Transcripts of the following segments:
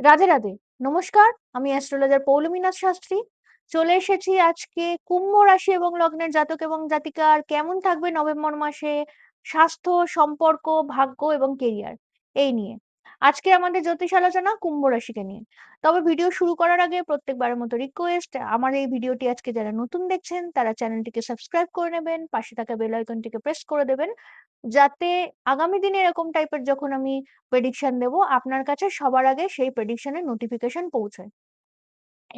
রাধে রাধে। নমস্কার, আমি অ্যাস্ট্রোলজার পৌলমীনাথ শাস্ত্রী। চলে এসেছি আজকে কুম্ভ রাশি এবং লগ্নের জাতক এবং জাতিকার কেমন থাকবে নভেম্বর মাসে স্বাস্থ্য, সম্পর্ক, ভাগ্য এবং কেরিয়ার এই নিয়ে। আজকে আমাদের জ্যোতিষ আলোচনা কুম্ভ রাশিকে নিয়ে। তবে ভিডিও শুরু করার আগে প্রত্যেকবারের মতো রিকোয়েস্ট আমার এই ভিডিওটি আজকে যারা নতুন দেখছেন, তারা চ্যানেলটিকে সাবস্ক্রাইব করে নেবেন, পাশে থাকা বেল আইকনটিকে প্রেস করে দেবেন, যাতে আগামী দিনে এরকম টাইপের যখন আমি প্রেডিকশন দেব, আপনার কাছে সবার আগে সেই প্রেডিকশনের নোটিফিকেশন পৌঁছায়।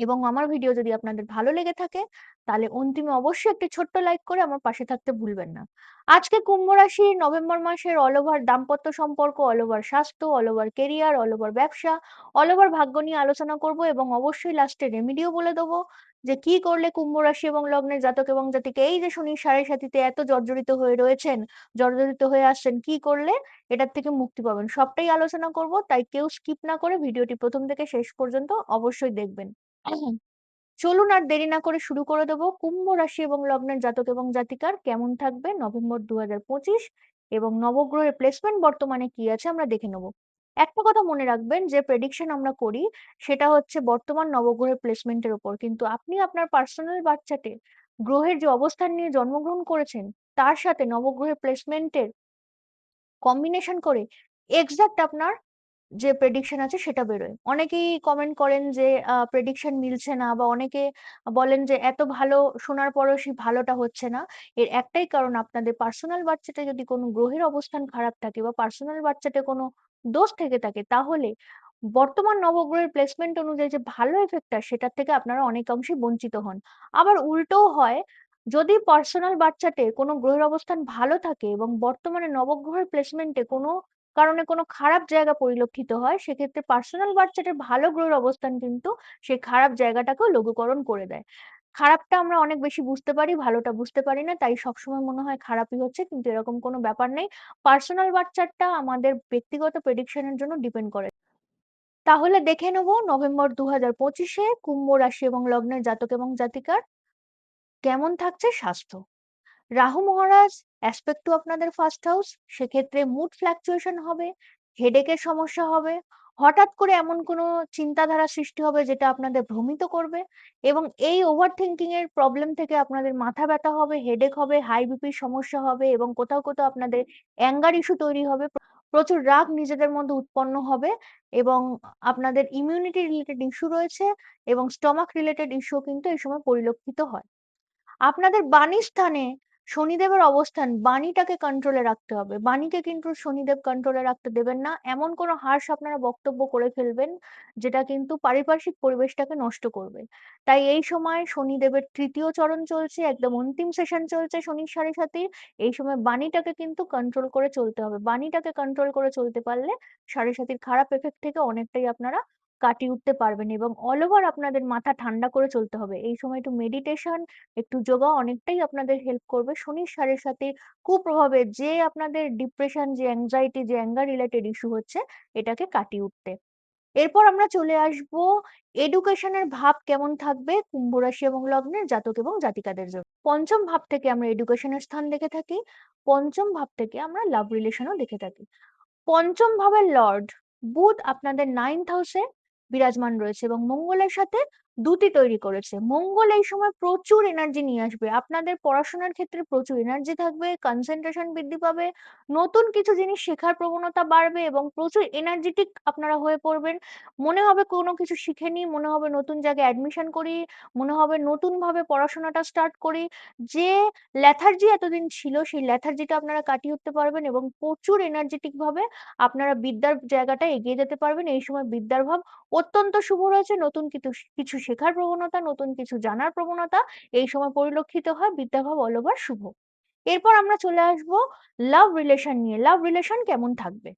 এবং আমার ভিডিও যদি আপনাদের ভালো লেগে থাকে, তাহলে অন্তিমে অবশ্যই একটি ছোট্ট লাইক করে আমার পাশে থাকতে ভুলবেন না। আজকে কুম্ভ রাশির নভেম্বর মাসের অল ওভার দাম্পত্য সম্পর্ক অল ওভার স্বাস্থ্য all over career all over ব্যবসা অল ওভার ভাগ্য নিয়ে আলোচনা করব এবং অবশ্যই লাস্টে রেমিডিও বলে দেবো যে কি করলে কুম্ভ রাশি এবং লগ্নের জাতক এবং জাতিকে, এই যে শনির সাড়ে সাথীতে এত জর্জরিত হয়ে রয়েছেন, জর্জরিত হয়ে আসছেন, কি করলে এটার থেকে মুক্তি পাবেন? সবটাই আলোচনা করব, তাই কেউ স্কিপ না করে ভিডিওটি প্রথম থেকে শেষ পর্যন্ত অবশ্যই দেখবেন। চলুন আর দেরি না করে শুরু করে দেবো। কুম্ভ রাশি এবং লগ্নের জাতক এবং জাতিকার কেমন থাকবে নভেম্বর দু হাজার পঁচিশ এবং নবগ্রহের প্লেসমেন্ট বর্তমানে কি আছে আমরা দেখে নেব। একটা কথা মনে রাখবেন, যে প্রেডিকশন আমরা করি সেটা হচ্ছে বর্তমান নবগ্রহের প্লেসমেন্টের উপর। কিন্তু আপনি আপনার পার্সোনাল বাচ্চাতে গ্রহের যে অবস্থান নিয়ে জন্মগ্রহণ করেছেন, তার সাথে নবগ্রহের প্লেসমেন্টের কম্বিনেশন করে এক্সাক্ট আপনার যে প্রেডিকশন আছে সেটা বেরোয়। অনেকেই কমেন্ট করেন যে প্রেডিকশন মিলছে না বা অনেকে বলেন যে, এত ভালো শোনার পরেও সেই ভালোটা হচ্ছে না। এর একটাই কারণ আপনাদের পার্সোনাল বাচ্চাটা যদি কোনো গ্রহের অবস্থান খারাপ থাকে বা পার্সোনাল বাচ্চাতে কোনো দোষ থেকে থাকে, তাহলে বর্তমান নবগ্রহের প্লেসমেন্ট অনুযায়ী যে ভালো এফেক্টটা সেটার থেকে আপনারা অনেকাংশেই বঞ্চিত হন। আবার উল্টোও হয়, যদি পার্সোনাল বাচ্চাতে কোনো গ্রহের অবস্থান ভালো থাকে এবং বর্তমানে নবগ্রহের প্লেসমেন্টে কোনো কারণে কোনো খারাপ জায়গা পরিলক্ষিত হয়, সেক্ষেত্রে পার্সোনাল বাচ্চাটার ভালো গ্রহের অবস্থান কিন্তু সেই খারাপ জায়গাটাকেও লঘুকরণ করে দেয়। খারাপটা আমরা অনেক বেশি বুঝতে পারি, ভালোটা বুঝতে পারি না, তাই সবসময় মনে হয় খারাপই হচ্ছে, কিন্তু এরকম কোনো ব্যাপার নেই। পার্সোনাল বাচ্চাটা আমাদের ব্যক্তিগত প্রেডিকশনের জন্য ডিপেন্ড করে। তাহলে দেখে নেব নভেম্বর দু হাজার পঁচিশে কুম্ভ রাশি এবং লগ্নের জাতক এবং জাতিকার কেমন থাকছে স্বাস্থ্য। রাহু মহারাজ অ্যাসপেক্ট টু আপনাদের ফার্স্ট হাউস সেক্ষেত্রে মুড ফ্ল্যাকচুয়েশন হবে হেডেকের সমস্যা হবে, হঠাৎ করে এমন কোনো চিন্তাধারা সৃষ্টি হবে যেটা আপনাদের ভ্রমিত করবে এবং এই ওভার থিঙ্কিং এর প্রবলেম থেকে আপনাদের মাথা ব্যথা হবে হেডেক হবে হাই বিপির সমস্যা হবে এবং কোথাও কোথাও আপনাদের অ্যাঙ্গার ইস্যু তৈরি হবে প্রচুর রাগ নিজেদের মধ্যে উৎপন্ন হবে এবং আপনাদের ইমিউনিটি রিলেটেড ইস্যু রয়েছে এবং স্টমাক রিলেটেড ইস্যু কিন্তু এই সময় পরিলক্ষিত হয়। আপনাদের বাণী স্থানে শনিদেবের অবস্থান বাণীটাকে কন্ট্রোলে রাখতে হবে। বাণীকে কিন্তু শনিদেব কন্ট্রোলে রাখতে দেবেন না। এমন কোনো হার্শ আপনারা বক্তব্য করে ফেলবেন, যেটা কিন্তু পারিপার্শ্বিক পরিবেশটাকে নষ্ট করবে। তাই এই সময় শনিদেবের তৃতীয় চরণ চলছে, একদম অন্তিম সেশন চলছে শনির সাড়ে সাথে এই সময় বাণীটাকে কিন্তু কন্ট্রোল করে চলতে হবে। বাণীটাকে কন্ট্রোল করে চলতে পারলে সাড়ে সাতির খারাপ এফেক্ট থেকে অনেকটাই আপনারা কাটিয়ে উঠতে পারবেন এবং অল ওভার আপনাদের মাথা ঠান্ডা করে চলতে হবে। এই সময় একটু মেডিটেশন একটু যোগা অনেকটাই আপনাদের হেল্প করবে। শনির সাড়ে সাথে কুপ্রভাবে যে আপনাদের ডিপ্রেশন যে অ্যাংজাইটি যে অ্যাঙ্গার রিলেটেড ইস্যু হচ্ছে, এটাকে কাটিয়ে উঠতে। এরপর আমরা চলে আসব। এডুকেশনের ভাব কেমন থাকবে? কুম্ভ রাশি এবং লগ্নের জাতক এবং জাতিকাদের জন্য। পঞ্চম ভাব থেকে আমরা এডুকেশনের স্থান দেখে থাকি। পঞ্চম ভাব থেকে আমরা লাভ রিলেশনও দেখে থাকি। পঞ্চম ভাবের লর্ড বুধ আপনাদের নাইন্থ হাউসে বিরাজমান রয়েছে এবং মঙ্গলের সাথে দুটি তৈরি করেছে। মঙ্গল এই সময় প্রচুর এনার্জি নিয়ে আসবে। আপনাদের পড়াশোনার ক্ষেত্রে প্রচুর এনার্জি থাকবে কনসেন্ট্রেশন বৃদ্ধি পাবে, নতুন কিছু জিনিস শেখার প্রবণতা বাড়বে এবং প্রচুর এনার্জেটিক আপনারা হয়ে পড়বেন। মনে হবে কোনো কিছু শিখে নি মনে হবে নতুন জায়গায় অ্যাডমিশন করি, মনে হবে নতুন ভাবে পড়াশোনাটা স্টার্ট করি। যে ল্যাথার্জি এতদিন ছিল, সেই ল্যাথার্জিটা আপনারা কাটিয়ে উঠতে পারবেন এবং প্রচুর এনার্জেটিক ভাবে আপনারা বিদ্যার জায়গাটা এগিয়ে যেতে পারবেন। এই সময় বিদ্যার ভাব অত্যন্ত শুভ রয়েছে, নতুন কিছু কিছু শেখার প্রবণতা, নতুন কিছু জানার প্রবণতা, এই সময় পরিলক্ষিত হয়। বিদ্যাভাব অলবার শুভ। এরপর আমরা চলে আসব লাভ রিলেশন নিয়ে। লাভ রিলেশন কেমন থাকবে?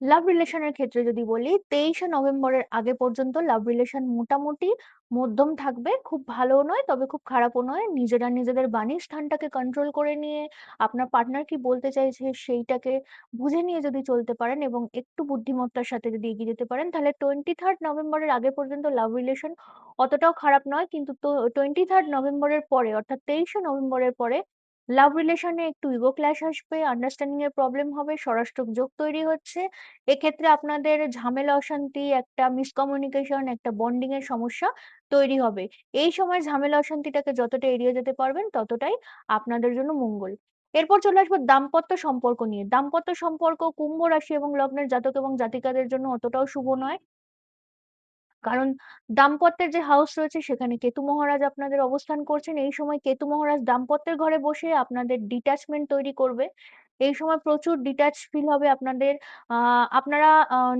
লাভ রিলেশনের ক্ষেত্রে যদি বলি, তেইশে নভেম্বরের আগে পর্যন্ত লাভ রিলেশন মোটামুটি মধ্যম থাকবে। খুব ভালোও নয়, তবে খুব খারাপও নয়। নিজেরা নিজেদের বাণীর স্থানটাকে কন্ট্রোল করে নিয়ে আপনার পার্টনার কি বলতে চাইছে সেইটাকে বুঝে নিয়ে যদি চলতে পারেন এবং একটু বুদ্ধিমত্তার সাথে যদি এগিয়ে যেতে পারেন, তাহলে টোয়েন্টি থার্ড নভেম্বরের আগে পর্যন্ত লাভ রিলেশন অতটাও খারাপ নয়। কিন্তু টোয়েন্টি থার্ড নভেম্বরের পরে, অর্থাৎ তেইশে নভেম্বরের পরে লাভ রিলেশনে একটু ইগো ক্ল্যাশ আসবে, আন্ডারস্ট্যান্ডিং এর প্রবলেম হবে, ষড়াষ্টক যোগ তৈরি হচ্ছে। এক্ষেত্রে আপনাদের ঝামেলা অশান্তি, একটা মিসকমিউনিকেশন, একটা বন্ডিং এর সমস্যা তৈরি হবে। এই সময় ঝামেলা অশান্তিটাকে যতটা এড়িয়ে যেতে পারবেন ততটাই আপনাদের জন্য মঙ্গল। এরপর চলে আসব দাম্পত্য সম্পর্ক নিয়ে। দাম্পত্য সম্পর্ক কুম্ভ রাশি এবং লগ্নের জাতক এবং জাতিকাদের জন্য অতটাও শুভ নয়। কারণ দাম্পত্যের যে হাউস রয়েছে সেখানে কেতু মহারাজ আপনাদের অবস্থান করছেন। এই সময় কেতু মহারাজ দাম্পত্যের ঘরে বসে আপনাদের ডিট্যাচমেন্ট তৈরি করবে। এই সময় প্রচুর ডিট্যাচ ফিল হবে আপনাদের। আ আপনারা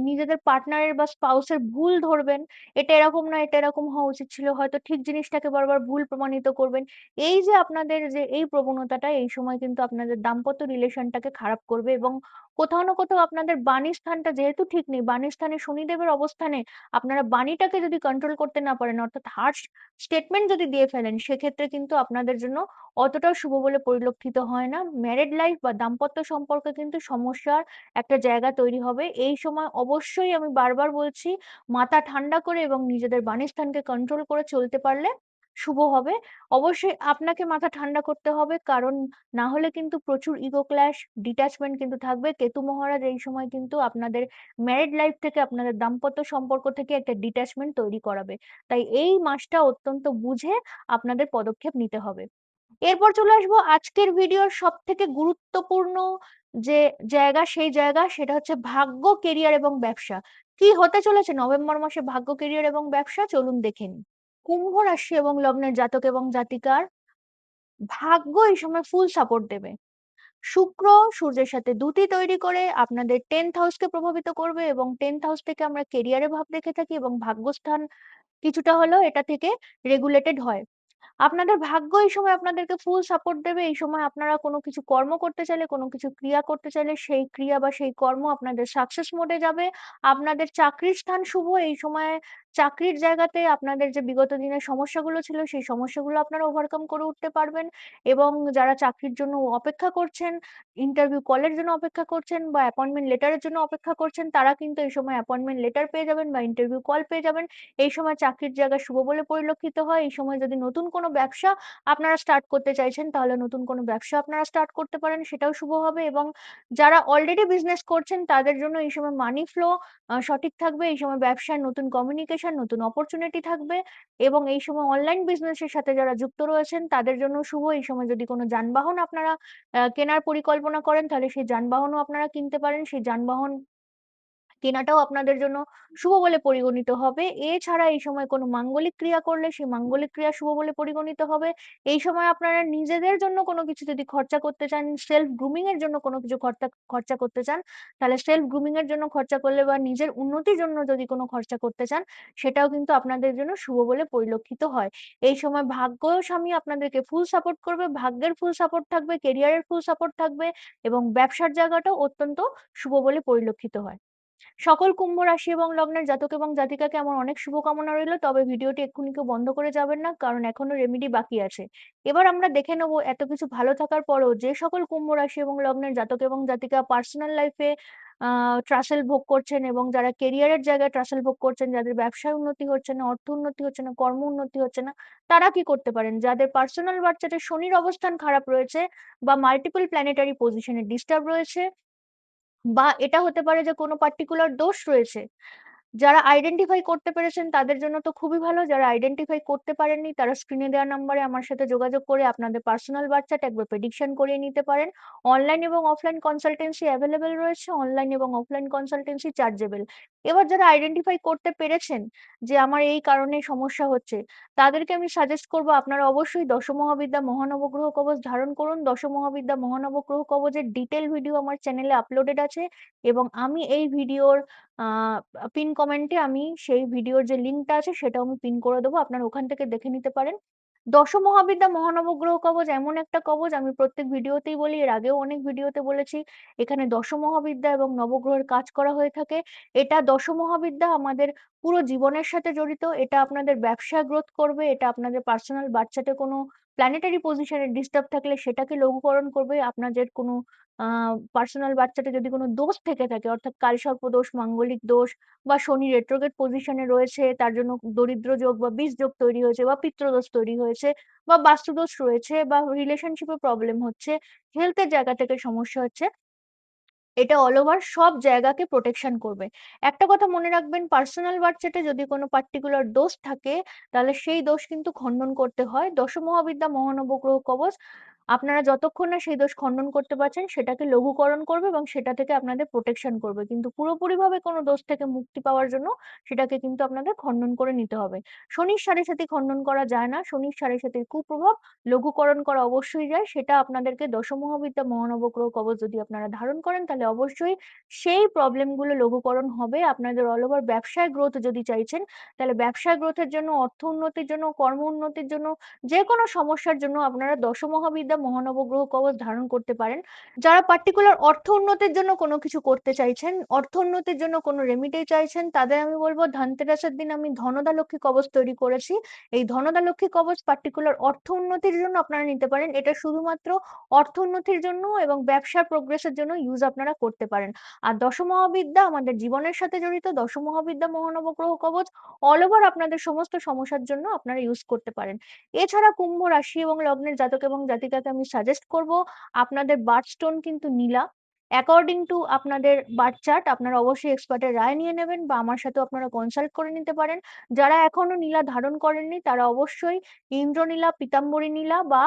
নিজেদের পার্টনারের বা স্পাউসের ভুল ধরবেন। এটা এরকম না, এটা এরকম হওয়া উচিত ছিল। হয়তো ঠিক জিনিসটাকে বারবার ভুল প্রমাণিত করবেন। এই যে আপনাদের যে এই প্রবণতাটা এই সময় কিন্তু আপনাদের দাম্পত্য রিলেশনটাকে খারাপ করবে এবং কোথাও না কোথাও আপনাদের বাণী স্থানটা যেহেতু ঠিক নেই, বাণীস্থানে শনিদেবের অবস্থানে আপনারা বাণীটাকে যদি কন্ট্রোল করতে না পারেন অর্থাৎ হার্শ স্টেটমেন্ট যদি দিয়ে ফেলেন সেক্ষেত্রে কিন্তু আপনাদের জন্য অতটাও শুভ বলে পরিলক্ষিত হয় না। ম্যারেড লাইফ বা দাম্পত্য সম্পর্কে কিন্তু সমস্যার একটা জায়গা তৈরি হবে। এই সময় অবশ্যই আমি বারবার বলছি মাথা ঠান্ডা করে এবং নিজেদের বাণীস্থানকে কন্ট্রোল করে চলতে পারলে শুভ হবে। অবশ্যই আপনাকে মাথা ঠান্ডা করতে হবে কারণ না হলে কিন্তু প্রচুর ইগো ক্ল্যাশ, ডিট্যাচমেন্ট কিন্তু থাকবে। কেতু মহারাজ এই সময় কিন্তু আপনাদের ম্যারিড লাইফ থেকে আপনাদের দাম্পত্য সম্পর্ক থেকে একটা ডিট্যাচমেন্ট তৈরি করাবে। তাই এই মাসটা অত্যন্ত বুঝে আপনাদের পদক্ষেপ নিতে হবে। এরপর চলে আসব আজকের ভিডিওর সব থেকে গুরুত্বপূর্ণ যে জায়গা সেই জায়গা সেটা হচ্ছে ভাগ্য, কেরিয়ার এবং ব্যবসা। কি হতে চলেছে নভেম্বর মাসে ভাগ্য, কেরিয়ার এবং ব্যবসা চলুন দেখে নিই। কুম্ভ রাশি এবং লগ্নের জাতক এবং জাতিকার ভাগ্য এই সময় ফুল সাপোর্ট দেবে। শুক্র সূর্যের সাথে দুটি তৈরি করে আপনাদের 10th হাউসকে প্রভাবিত করবে এবং 10th হাউস থেকে আমরা কেরিয়ারের ভাব দেখে থাকি এবং ভাগ্যস্থান কিছুটা হলেও এটা থেকে রেগুলেটেড হয়। আপনাদের ভাগ্য এই সময় আপনাদেরকে ফুল সাপোর্ট দেবে। এই সময় আপনারা কোনো কিছু কর্ম করতে চাইলে, কোনো কিছু ক্রিয়া করতে চাইলে সেই ক্রিয়া বা সেই কর্ম আপনাদের সাকসেস মোডে যাবে। আপনাদের চাকরির স্থান শুভ। এই সময়ে চাকরির জায়গাতে আপনাদের যে বিগত দিনের সমস্যাগুলো ছিল সেই সমস্যাগুলো আপনারা ওভারকাম করে উঠতে পারবেন এবং যারা চাকরির জন্য অপেক্ষা করছেন, ইন্টারভিউ কলের জন্য অপেক্ষা করছেন বা অ্যাপয়েন্টমেন্ট লেটারের জন্য অপেক্ষা করছেন তারা কিন্তু এই সময় অ্যাপয়েন্টমেন্ট লেটার পেয়ে যাবেন বা ইন্টারভিউ কল পেয়ে যাবেন। এই সময় চাকরির জায়গা শুভ বলে পরিলক্ষিত হয়। এই সময় যদি নতুন কোনো ব্যবসা আপনারা স্টার্ট করতে চাইছেন তাহলে নতুন কোনো ব্যবসা আপনারা স্টার্ট করতে পারেন সেটাও শুভ হবে এবং যারা অলরেডি বিজনেস করছেন তাদের জন্য এই সময় মানি ফ্লো সঠিক থাকবে। এই সময় ব্যবসায় নতুন কমিউনিকেশন, নতুন অপরচুনিটি থাকবে এবং এই সময় অনলাইন বিজনেসের সাথে যারা যুক্ত রয়েছেন, তাদের জন্য শুভ। এই সময় যদি কোনো যানবাহন আপনারা কেনার পরিকল্পনা করেন, তাহলে সেই যানবাহনও আপনারা কিনতে পারেন। সেই যানবাহন কেনাটাও আপনাদের জন্য শুভ বলে পরিগণিত হবে। এছাড়া এই সময় কোনো মাঙ্গলিক ক্রিয়া করলে সেই মাঙ্গলিক ক্রিয়া শুভ বলে পরিগণিত হবে। এই সময় আপনারা নিজেদের জন্য কোনো কিছু যদি খরচা করতে চান, সেলফ গ্রুমিং এর জন্য কোনো কিছু খরচা খরচা করতে চান, তাহলে সেলফ গ্রুমিং এর জন্য খরচা করলে বা নিজের উন্নতির জন্য যদি কোনো খরচা করতে চান, সেটাও কিন্তু আপনাদের জন্য শুভ বলে পরিলক্ষিত হয়। এই সময় ভাগ্য স্বামী আপনাদেরকে ফুল সাপোর্ট করবে, ভাগ্যের ফুল সাপোর্ট থাকবে, কেরিয়ারের ফুল সাপোর্ট থাকবে এবং ব্যবসার জায়গাটাও অত্যন্ত শুভ বলে পরিলক্ষিত হয়। সকল কুম্ভ রাশি এবং লগ্নের জাতক এবং জাতিকাকে আমার অনেক শুভকামনা রইল। তবে ভিডিওটি এক্ষুনি কেউ বন্ধ করে যাবেন না। কারণ এখনও রেমিডি বাকি আছে। এবার আমরা দেখে নেব এত কিছু ভালো থাকার পরেও যে সকল কুম্ভ রাশি এবং লগ্নের জাতক এবং জাতিকা পার্সোনাল লাইফে ট্রাসেল ভোগ করছেন এবং যারা কেরিয়ারের জায়গায় ট্রাসেল ভোগ করছেন, যাদের ব্যবসায় উন্নতি হচ্ছে না, অর্থ উন্নতি হচ্ছে না, কর্ম উন্নতি হচ্ছে না, তারা কি করতে পারেন? যাদের পার্সোনাল বার্থ চার্টে শনির অবস্থান খারাপ রয়েছে বা মাল্টিপল প্ল্যানেটারি পজিশনে ডিস্টার্ব রয়েছে বা এটা হতে পারে যে কোনো পার্টিকুলার দোষ রয়েছে। যারা আইডেন্টিফাই করতে পেরেছেন তাদের জন্য তো খুবই ভালো। যারা আইডেন্টিফাই করতে পারেননি তারা স্ক্রিনে দেওয়া নাম্বারে আমার সাথে যোগাযোগ করে আপনাদের পার্সোনাল বাচ্চাটা একবার প্রেডিকশন করিয়ে নিতে পারেন। অনলাইন এবং অফলাইন কনসালটেন্সি অ্যাভেলেবেল রয়েছে। অনলাইন এবং অফলাইন কনসালটেন্সি চার্জেবল। এবার যারা আইডেন্টিফাই করতে পেরেছেন যে আমার এই কারণে সমস্যা হচ্ছে, তাদেরকে আমি সাজেস্ট করব আপনারা অবশ্যই দশমহাবিদ্যা মহানবগ্রহ কবচ ধারণ করুন। দশমহাবিদ্যা মহানবগ্রহ কবচের ডিটেল ভিডিও আমার চ্যানেলে আপলোডেড আছে এবং আমি এই ভিডিওর পিন কমেন্টে আমি সেই ভিডিওর যে লিঙ্কটা আছে সেটাও আমি পিন করে দেবো। আপনারা ওখান থেকে দেখে নিতে পারেন। দশমহাবিদ্যা মহানবগ্রহ কবচ এমন একটা কবচ আমি প্রত্যেক ভিডিওতেই বলি, এর আগেও অনেক ভিডিওতে বলেছি। এখানে দশ মহাবিদ্যা এবং নবগ্রহের কাজ করা হয়ে থাকে। এটা দশ মহাবিদ্যা আমাদের পুরো জীবনের সাথে জড়িত। এটা আপনাদের ব্যবসা গ্রোথ করবে। এটা আপনাদের পার্সোনাল বাচ্চাতে কোনো প্ল্যানেটারি পজিশনে ডিস্টার্ব থাকলে সেটাকে লঘুকরণ করবে। আপনাদের কোনো পার্সোনাল বাচ্চাটা যদি কোনো দোষ থেকে থাকে অর্থাৎ কালসর্প দোষ, মাঙ্গলিক দোষ বা শনি রেট্রোগেট পজিশনে রয়েছে তার জন্য দরিদ্র যোগ বা বীজ যোগ তৈরি হয়েছে বা পিত্রদোষ তৈরি হয়েছে বা বাস্তুদোষ রয়েছে বা রিলেশনশিপে প্রবলেম হচ্ছে, হেলথের জায়গা থেকে সমস্যা হচ্ছে। এটা অল ওভার সব জায়গাকে প্রোটেকশন করবে। একটা কথা মনে রাখবেন পার্সোনাল বাচ্চাতে যদি কোনো পার্টিকুলার দোষ থাকে, তাহলে সেই দোষ কিন্তু খণ্ডন করতে হয়। দশমহাবিদ্যা মহানবগ্রহ কবচ আপনারা যতক্ষণ না সেই দোষ খণ্ডন করতে পারছেন সেটাকে লঘুকরণ করবে এবং সেটা থেকে আপনাদের প্রোটেকশন করবে। কিন্তু পুরোপুরিভাবে কোনো দোষ থেকে মুক্তি পাওয়ার জন্য সেটাকে কিন্তু আপনাদের খণ্ডন করে নিতে হবে। শনির সাড়ে সাথে খণ্ডন করা যায় না। শনির সাড়ে সাথে কুপ্রভাব লঘুকরণ করা অবশ্যই যায়। সেটা আপনাদেরকে দশমহাবিদ্যা মহানবগ্রহ কবচ যদি আপনারা ধারণ করেন তাহলে অবশ্যই সেই প্রবলেমগুলো লঘুকরণ হবে। আপনাদের অল ওভার ব্যবসায় গ্রোথ যদি চাইছেন, তাহলে ব্যবসায় গ্রোথের জন্য, অর্থ উন্নতির জন্য, কর্ম উন্নতির জন্য, যে কোনো সমস্যার জন্য আপনারা দশমহাবিদ্যা মহানবগ্রহ কবচ ধারণ করতে পারেন। যারা পার্টিকুলার অর্থ উন্নতির জন্য কোনো কিছু করতে চাইছেন, অর্থ উন্নতির জন্য কোনো রেমেডি চাইছেন, তাদের আমি বলব ধনতেরাসের দিন আমি ধনদা লক্ষ্মী কবচ তৈরি করেছি। এই ধনদা লক্ষ্মী কবচ পার্টিকুলার অর্থ উন্নতির জন্য আপনারা নিতে পারেন। এটা শুধুমাত্র অর্থ উন্নতির জন্য এবং ব্যবসার প্রোগ্রেসের জন্য ইউজ আপনারা করতে পারেন। আর দশমহাবিদ্যা আমাদের জীবনের সাথে জড়িত। দশমহাবিদ্যা মহানবগ্রহ কবচ অল ওভার আপনাদের সমস্ত সমস্যার জন্য আপনারা ইউজ করতে পারেন। এছাড়া কুম্ভ রাশি এবং লগ্নের জাতক এবং জাতিকাকে আমি সাজেস্ট করব আপনাদের বার্থ স্টোন কিন্তু নীলা। অ্যাকর্ডিং টু আপনাদের বার্থ চার্ট আপনারা অবশ্যই এক্সপার্টের রায় নিয়ে নেবেন বা আমার সাথেও আপনারা কনসাল্ট করে নিতে পারেন। যারা এখনও নীলা ধারণ করেননি তারা অবশ্যই ইন্দ্রনীলা, পীতাম্বরী নীলা বা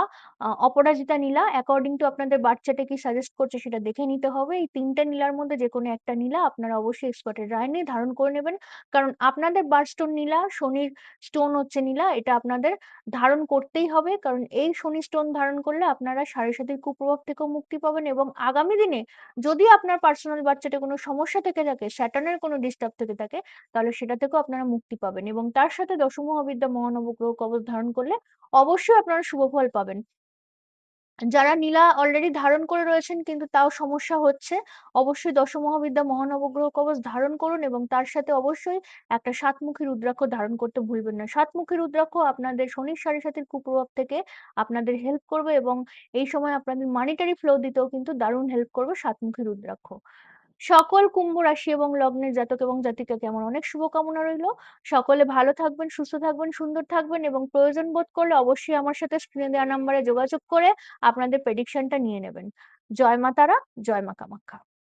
অপরাজিতা নীলা অ্যাকর্ডিং টু আপনাদের বার্থ চার্টে কি সাজেস্ট করছে সেটা দেখে নিতে হবে। এই ৩ টে নীলার মধ্যে যেকোনো একটা নীলা আপনারা অবশ্যই এক্সপার্টের রায় নিয়ে ধারণ করে নেবেন। কারণ আপনাদের বার্থ স্টোন নীলা, শনির স্টোন হচ্ছে নীলা। এটা আপনাদের ধারণ করতেই হবে। কারণ এই শনি স্টোন ধারণ করলে আপনারা সাড়ে সাতির কুপ্রভাব থেকেও মুক্তি পাবেন এবং আগামী দিনে যদি আপনার পার্সোনাল বাচ্চাতে কোনো সমস্যা থেকে থাকে, স্যাটার্নের কোনো ডিস্টার্ব থেকে থাকে, তাহলে সেটা থেকেও আপনারা মুক্তি পাবেন এবং তার সাথে দশমহাবিদ্যা মহানবগ্রহ কবচ ধারণ করলে অবশ্যই আপনারা শুভ ফল পাবেন। যারা নীলা অলরেডি ধারণ করে রয়েছেন কিন্তু তাও সমস্যা হচ্ছে, অবশ্যই দশমহাবিদ্যা মহানবগ্রহ কবচ ধারণ করুন এবং তার সাথে অবশ্যই একটা সাতমুখী রুদ্রাক্ষ ধারণ করতে ভুলবেন না। সাতমুখী রুদ্রাক্ষ আপনাদের শনির সাড়ে সাতির কুপ্রভাব থেকে আপনাদের হেল্প করবে এবং এই সময় আপনাদের মানিটারি ফ্লো দিতেও কিন্তু দারুণ হেল্প করবে সাতমুখী রুদ্রাক্ষ। সকল কুম্ভ রাশি এবং লগ্নের জাতক এবং জাতিকাকে কেমন অনেক শুভকামনা রইল সকলে ভালো থাকবেন, সুস্থ থাকবেন, সুন্দর থাকবেন এবং প্রয়োজন বোধ করলে অবশ্যই আমার সাথে স্ক্রিনে দেওয়া নাম্বারে যোগাযোগ করে আপনাদের প্রেডিকশনটা নিয়ে নেবেন। জয় মা তারা, জয় মা কামাখ্যা।